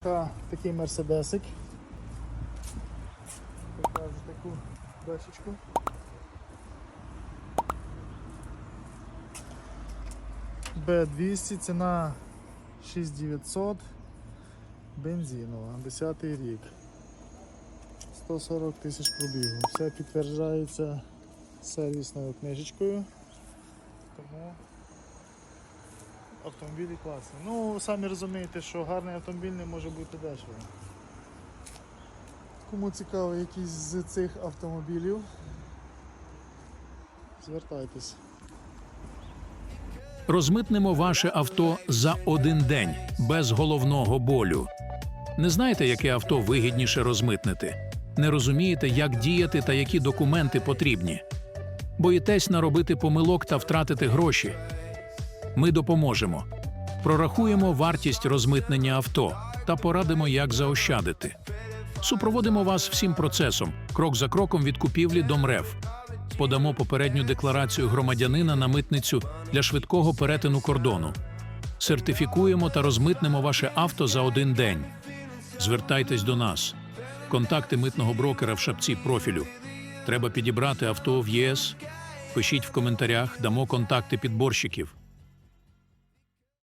Та, такий мерседесик. Покажу таку дощечку. Б200, ціна 6900, бензинова, 10 рік. 140 тисяч пробігу. Все підтверджується сервісною книжечкою. Тому автомобілі класні. Ну, самі розумієте, що гарний автомобіль не може бути дешево. Кому цікаво якийсь з цих автомобілів, звертайтесь. Розмитнемо ваше авто за один день без головного болю. Не знаєте, яке авто вигідніше розмитнити? Не розумієте, як діяти та які документи потрібні? Боїтесь наробити помилок та втратити гроші? Ми допоможемо. Прорахуємо вартість розмитнення авто та порадимо, як заощадити. Супроводимо вас всім процесом, крок за кроком від купівлі до МРЕВ. Подамо попередню декларацію громадянина на митницю для швидкого перетину кордону. Сертифікуємо та розмитнемо ваше авто за один день. Звертайтесь до нас. Контакти митного брокера в шапці профілю. Треба підібрати авто в ЄС. Пишіть в коментарях, дамо контакти підборщиків.